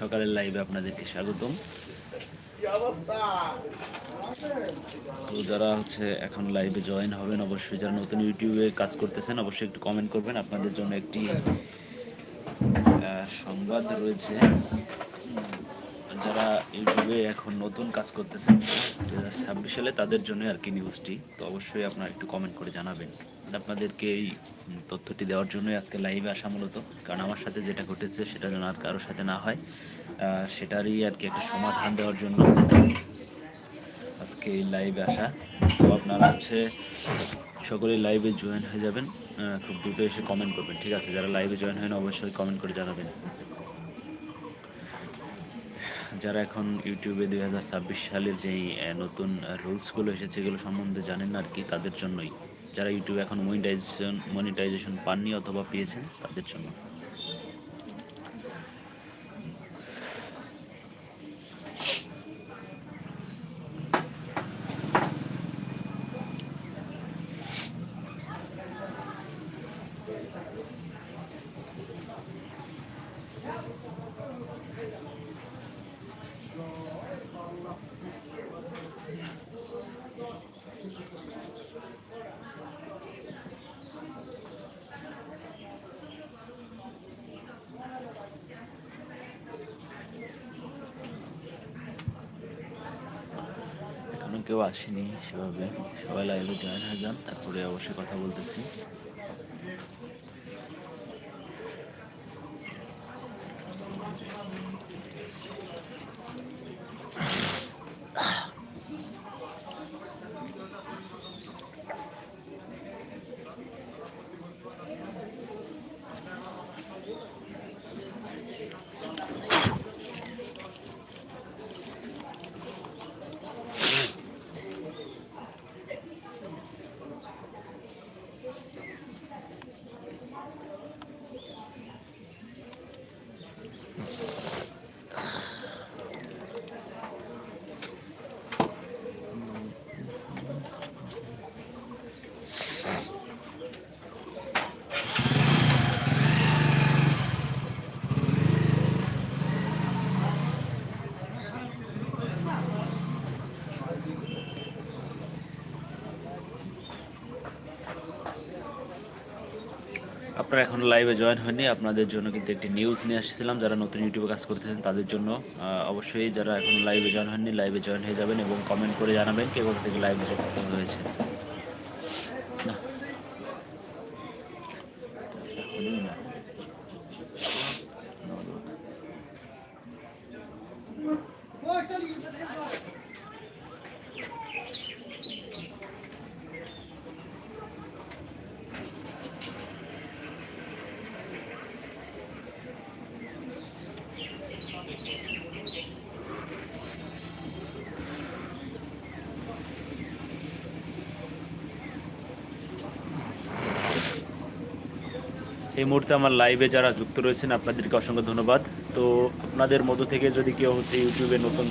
সকালের লাইভে আপনাদেরকে স্বাগতম। তো যারা হচ্ছে এখন লাইভে জয়েন হবেন, অবশ্যই যারা নতুন ইউটিউবে কাজ করতেছেন, অবশ্যই একটু কমেন্ট করবেন। আপনাদের জন্য একটি সংবাদ রয়েছে। যারা ইউটিউবে এখন নতুন কাজ করতেছেন দু ছাব্বিশ সালে তাদের জন্য আর কি নিউজটি তো অবশ্যই আপনারা একটু কমেন্ট করে জানাবেন। আপনাদেরকে এই তথ্যটি দেওয়ার জন্যই আজকে লাইভে আসা মূলত, কারণ আমার সাথে যেটা ঘটেছে সেটা যেন আর কারোর সাথে না হয় সেটারই আর কি একটা সমাধান দেওয়ার জন্য আজকে এই লাইভে আসা। তো আপনারা হচ্ছে সকলেই লাইভে জয়েন হয়ে যাবেন খুব দ্রুত এসে কমেন্ট করবেন, ঠিক আছে? যারা লাইভে জয়েন হয় অবশ্যই কমেন্ট করে জানাবেন। যারা এখন ইউটিউবে দুই হাজার ছাব্বিশ সালের যেই নতুন রুলসগুলো এসেছে, এগুলো সম্বন্ধে জানেন আর কি তাদের জন্যই। যারা ইউটিউবে এখন মনিটাইজেশন মনিটাইজেশন পাননি অথবা পেয়েছেন তাদের জন্য। কেউ আসেনি সেভাবে। সবাই লাইভে জয়েন হয়ে যান তারপরে অবশ্যই কথা বলতেছি। আপনারা এখন লাইভে জয়েন হয়নি আপনাদের জন্য কিন্তু একটি নিউজ নিয়ে আসছিলাম যারা নতুন ইউটিউবে কাজ করতেছেন তাদের জন্য অবশ্যই যারা এখন লাইভে জয়েন হয়নি লাইভে জয়েন হয়ে যাবেন এবং কমেন্ট করে জানাবেন কে কোথা থেকে লাইভে যুক্ত হয়েছে না। এই মুহূর্তে আমার লাইভে যারা যুক্ত রয়েছেন, আপনাদেরকে অসংখ্য ধন্যবাদ। তো আপনাদের মধ্য থেকে যদি কেউ হচ্ছে ইউটিউবে নতুন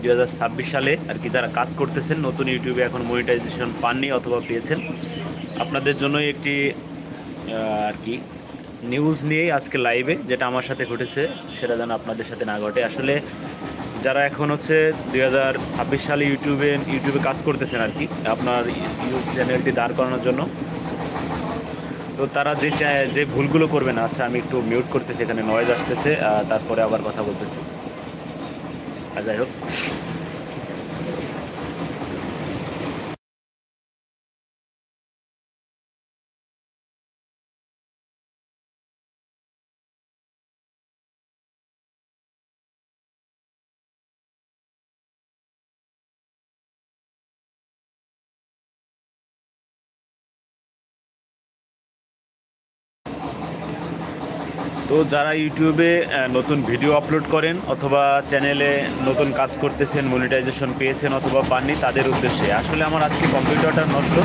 দুই হাজার ছাব্বিশ সালে আর কি যারা কাজ করতেছেন, নতুন ইউটিউবে এখন মনিটাইজেশন পাননি অথবা পেয়েছেন, আপনাদের জন্যই একটি আর কি নিউজ নিয়েই আজকে লাইভে যেটা আমার সাথে ঘটেছে, সেটা যেন আপনাদের সাথে না ঘটে। আসলে যারা এখন হচ্ছে দুই হাজার ছাব্বিশ সালে ইউটিউবে ইউটিউবে কাজ করতেছেন আর কি, আপনার ইউটিউব চ্যানেলটি দাঁড় করানোর জন্য তো তারা যে চায়, যে ভুলগুলো করবে না আচ্ছা আমি একটু মিউট করতেছি, এখানে নয়েজ আসতেছে তারপরে আবার কথা বলতেছি। যাই হোক। তো যারা ইউটিউবে নতুন ভিডিও আপলোড করেন অথবা চ্যানেলে নতুন কাজ করতেছেন মনিটাইজেশন পেয়েছেন অথবা পাননি, তাদের উদ্দেশ্যে। আসলে আমার আজকে কম্পিউটারটা নষ্ট।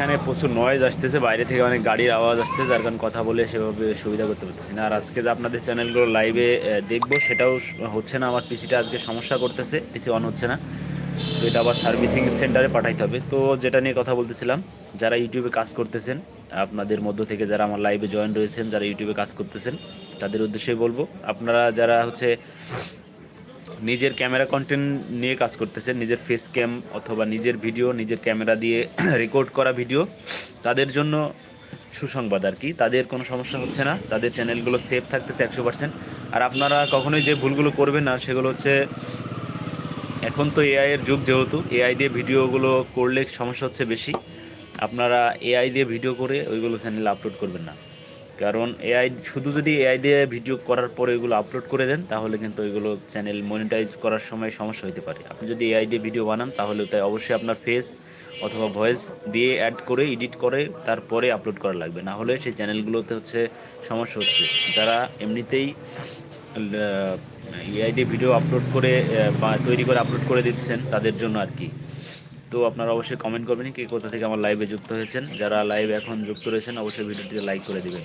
এখানে প্রচুর নয়েজ আসতেছে, বাইরে থেকে অনেক গাড়ির আওয়াজ আসতেছে, যার কারণ কথা বলে সেভাবে সুবিধা করতে পারতেছি না। আর আজকে যে আপনাদের চ্যানেলগুলো লাইভে দেখব, সেটাও হচ্ছে না, আমার পিসিটা আজকে সমস্যা করতেছে পিসি অন হচ্ছে না। তো এটা আবার সার্ভিসিং সেন্টারে পাঠাইতে হবে। তো যেটা নিয়ে কথা বলতেছিলাম, যারা ইউটিউবে কাজ করতেছেন, আপনাদের মধ্য থেকে যারা আমার লাইভে জয়েন রয়েছেন, যারা ইউটিউবে কাজ করতেছেন, তাদের উদ্দেশ্যে বলব, আপনারা যারা হচ্ছে নিজের ক্যামেরা কন্টেন্ট নিয়ে কাজ করতেছেন নিজের ফেস ক্যাম অথবা নিজের ভিডিও নিজের ক্যামেরা দিয়ে রেকর্ড করা ভিডিও তাদের জন্য সুসংবাদ আর কি। তাদের কোনো সমস্যা হচ্ছে না, তাদের চ্যানেলগুলো সেফ থাকতেছে একশো পার্সেন্ট আর আপনারা কখনোই যে ভুলগুলো করবেন না, সেগুলো হচ্ছে, এখন তো এআই এর যুগ যেহেতু এআই দিয়ে ভিডিওগুলো করলে সমস্যা হচ্ছে বেশি। আপনারা এআই দিয়ে ভিডিও করে ওইগুলো চ্যানেলে আপলোড করবেন না। কারণ এআই শুধু যদি এআই দিয়ে ভিডিও করার পরে ওইগুলো আপলোড করে দেন, তাহলে কিন্তু ওইগুলো চ্যানেল মনিটাইজ করার সময় সমস্যা হতে পারে। আপনি যদি এআই দিয়ে ভিডিও বানান, তাহলে তাই অবশ্যই আপনার ফেস অথবা ভয়েস দিয়ে অ্যাড করে এডিট করে, তারপরে আপলোড করা লাগবে। না হলে সেই চ্যানেলগুলোতে হচ্ছে সমস্যা হচ্ছে। যারা এমনিতেই এআই দিয়ে ভিডিও আপলোড করে তৈরি করে আপলোড করে দিচ্ছেন, তাদের জন্য আর কি। তো আপনারা অবশ্যই কমেন্ট করবেন কি, কোথা থেকে আমার লাইভে যুক্ত হয়েছেন। যারা লাইভ এখন যুক্ত রয়েছেন, অবশ্যই ভিডিওটিতে লাইক করে দিবেন।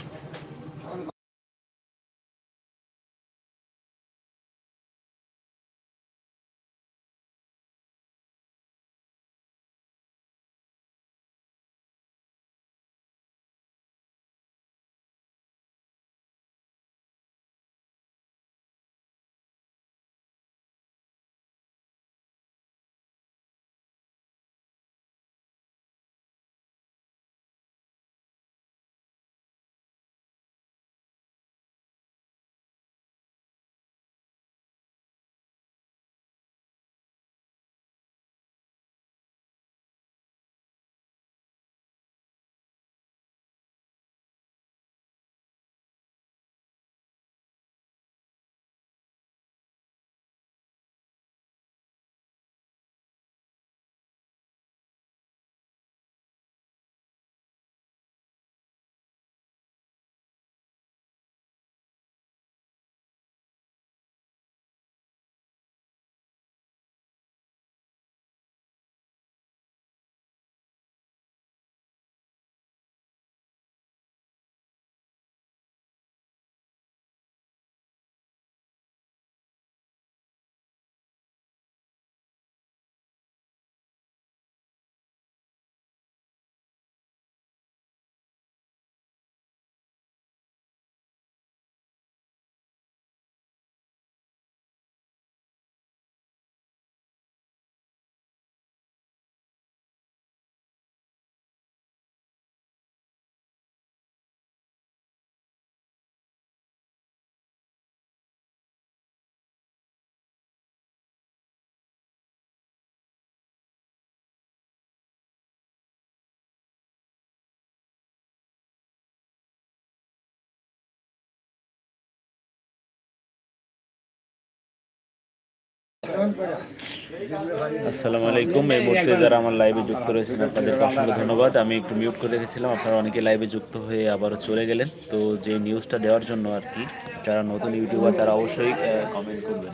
আসসালামু আলাইকুম। এই মুহূর্তে যারা আমার লাইভে যুক্ত রয়েছেন, আপনাদেরকে অসংখ্য ধন্যবাদ। আমি একটু মিউট করে রেখেছিলাম। আপনারা অনেকে লাইভে যুক্ত হয়ে আবারও চলে গেলেন। তো যে নিউজটা দেওয়ার জন্য আর কি, যারা নতুন ইউটিউবার তারা অবশ্যই কমেন্ট করবেন।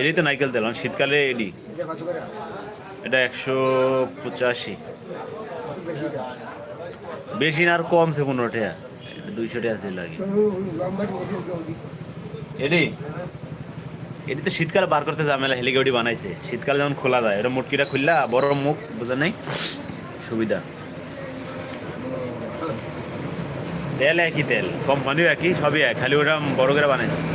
এডি তো নাইকেল তেল শীতকালে এডি এটা একশো পঁচাশি। বেশি না, আর কমছে পনেরো টাকা। দুইশো এটি এটি তো শীতকালে বার করতে ঝামেলা হেলিকপ্টার বানাইছে। শীতকালে যখন খোলা যায়, এটা মুটকিটা খুললা, বড় মুখ, বোঝা নেই? সুবিধা। তেল একই তেল, কোম্পানিও একই, সবই এক, খালি ওটা বড় করে বানাইছে।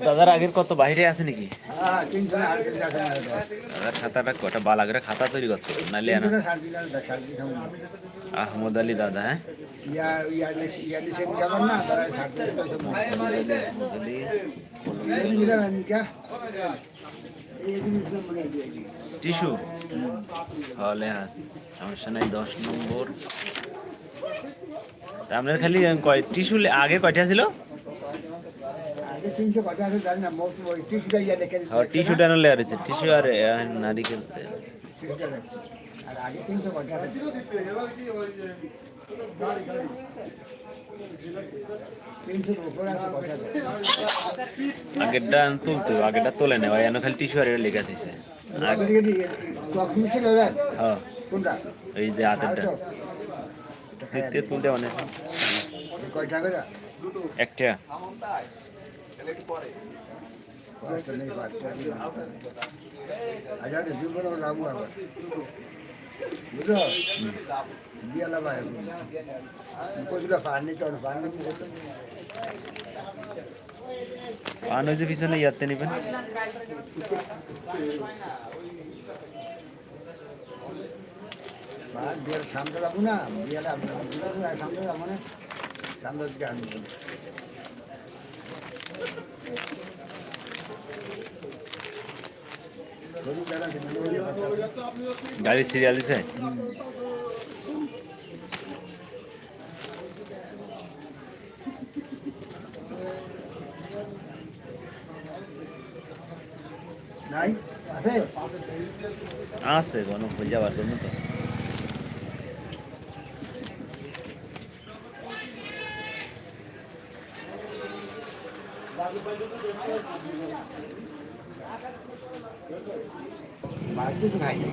দাদার আগের কত বাইরে আছে নাকি হ্যাঁ তিনশো আর কিছু দেখা না দাদার খাতাটা কটা বাল আগের খাতা তৈরি করছে নালে তিনশো না সাড়ে তিনশো না সাড়ে তিনশো আহমদ আলী দাদা হ্যাঁ ইয়া ইয়া ইয়া লিখেন কেমন না তারা সাড়ে তিনশো আহমদ আলী টিস্যু? হলে আছে সমস্যা নাই দশ নম্বর। আপনার খালি কয় টিস্যু আগে কয়টা ছিল? আগে তিনশো কত আছে দেখে হ্যাঁ আর নারিকেল তেল। আর আগে তিনশো আগেরটা তুলতে, আগেরটা তোলে নেওয়া এন খালি টিস্যু আর লেখা দিছে হ্যাঁ। এই যে হাতেরটা? দেখতে তুলতে অনেক একটা। কষ্ট বুঝলো বিয়ালা ভাই কোথাও পানি তো পানি পান ওই যে পিছনে ইয়াতে নেবেন। বিয়ার সামনে যাব না? বিয়ালা সামনে যাব না সামনে দিকে আনব গরু বেলা গাড়ি সিরিয়াল দিছে নাই আছে আছে কোনো হয়ে যাবার জন্য তো বাড়িতে তো খাই নাই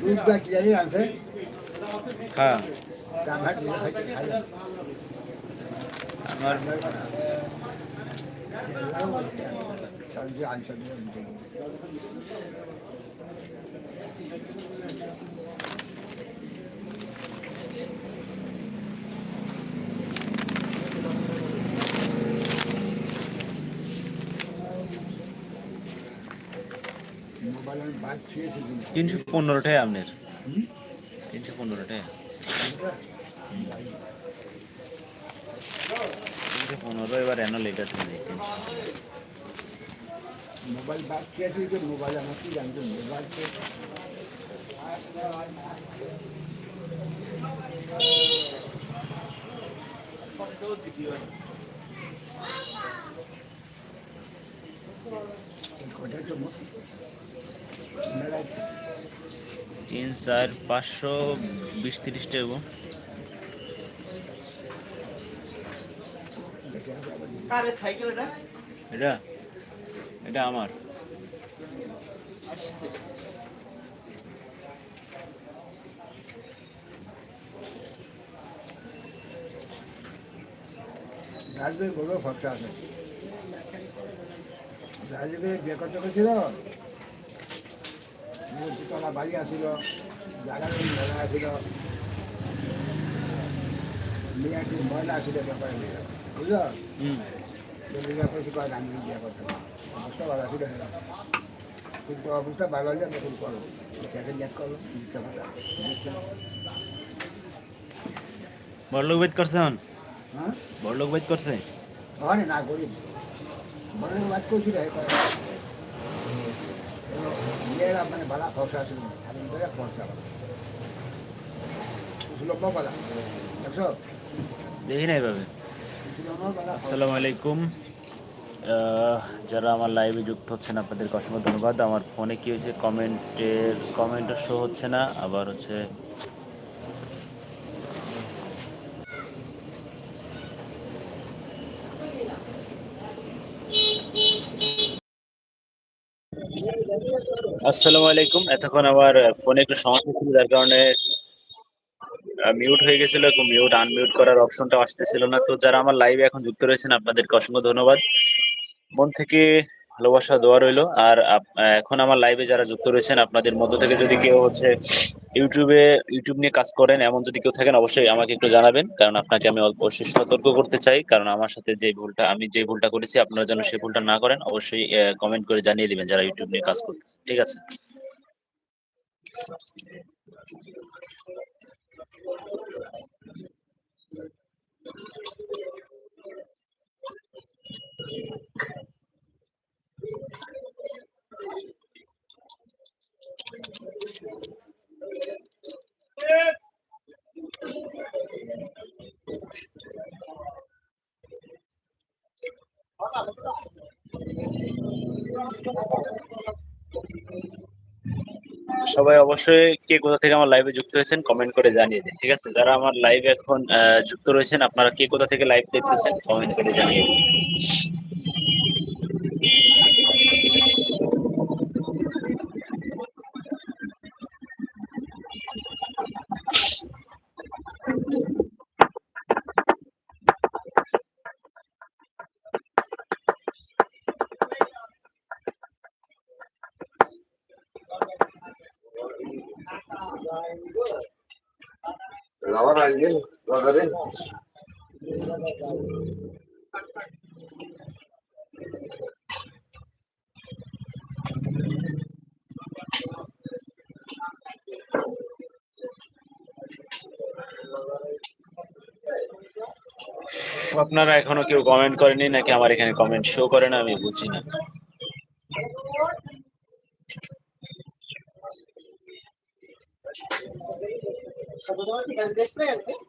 দুধটা কি জানি আনছে হ্যাঁ ডান ভাত দিলে খাইতে খাই আমার সবজি তিনশো পনেরোটাই আপনার? তিনশো পনেরোটাই তিনশো পনেরো, এবার এন লেটার মোবাইল বাদ খেয়েছি যে মোবাইল আমার কি জানতো মোবাইল মো- মেলায় তিন চার পাঁচশো বিশ তিরিশটা এবং এটা? এটা? আমার। রাজবের বড় খরচা আছে। রাজবের বিয়ে করতে গেছিল। দুতলা বাড়ি আসিল জায়গার মেলা আসিল। মেয়েটি ময়লা আসিল ব্যাপারে বুঝলো? কিন্তু অবস্থা ভালো হলে আমি এখন করব। সেটা ইয়াদ করব বুঝতে পারলাম বেদ করছে হ্যাঁ? বেদ করছে? হয় না করি রে মেয়েরা মানে ভালো খরচা আছে আমি বেড়ে খরচা সুলভ বলা দেখছ? দেখি না এইভাবে আসসালামু আলাইকুম। যারা আমার লাইভে যুক্ত হচ্ছেন আপনাদেরকে অসংখ্য ধন্যবাদ। আমার ফোনে কি হয়েছে? কমেন্টের কমেন্টও শো হচ্ছে না আবার হচ্ছে আসসালামু আলাইকুম। এতক্ষণ আমার ফোনে একটু সমস্যা ছিল, যার কারণে মিউট হয়ে গেছিল এবং মিউট আনমিউট করার অপশনটা আসতেছিল না। তো যারা আমার লাইভে এখন যুক্ত রয়েছেন, আপনাদেরকে অসংখ্য ধন্যবাদ। মন থেকে ভালোবাসা, দোয়া রইল। আর এখন আমার লাইভে যারা যুক্ত রয়েছেন, আপনাদের মধ্য থেকে যদি কেউ হচ্ছে ইউটিউবে, ইউটিউব নিয়ে কাজ করেন, এমন যদি কেউ থাকেন, অবশ্যই আমাকে একটু জানাবেন। কারণ আপনাকে আমি অবশ্যই সতর্ক করতে চাই। কারণ আমার সাথে যে ভুলটা, আমি যে ভুলটা করেছি, আপনারা যেন সেই ভুলটা না করেন, অবশ্যই কমেন্ট করে জানিয়ে দিবেন যারা ইউটিউব নিয়ে কাজ করতেছে। ঠিক আছে? সবাই অবশ্যই কে কোথা থেকে আমার লাইভে যুক্ত হয়েছেন কমেন্ট করে জানিয়ে দিন, ঠিক আছে? যারা আমার লাইভে এখন যুক্ত রয়েছেন, আপনারা কে কোথা থেকে লাইভ দেখতেছেন কমেন্ট করে জানিয়ে দিন। আসবেন বাজারে আপনারা এখনও কেউ কমেন্ট করেনি নাকি আমার এখানে কমেন্ট শো করে না আমি বুঝি না। conhecendo, hein?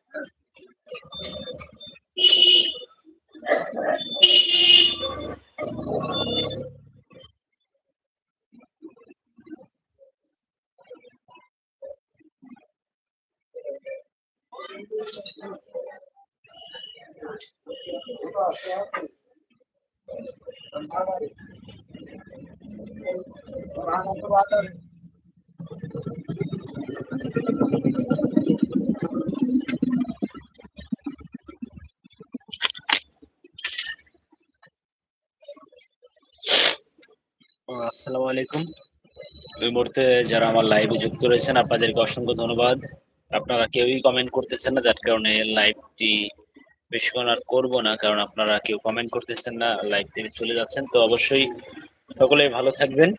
আসসালামু আলাইকুম। এই মুহূর্তে যারা আমার লাইভে যুক্ত রয়েছেন, আপনাদেরকে অসংখ্য ধন্যবাদ। আপনারা কেউই কমেন্ট করতেছেন না, যার কারণে লাইভটি বেশিক্ষণ আর করব না, কারণ আপনারা কেউ কমেন্ট করতেছেন না লাইভ থেকে চলে যাচ্ছেন। তো অবশ্যই সকলেই ভালো থাকবেন।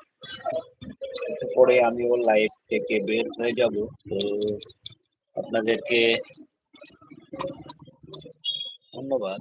পরে আমিও লাইভ থেকে বের হয়ে যাব। তো আপনাদেরকে ধন্যবাদ।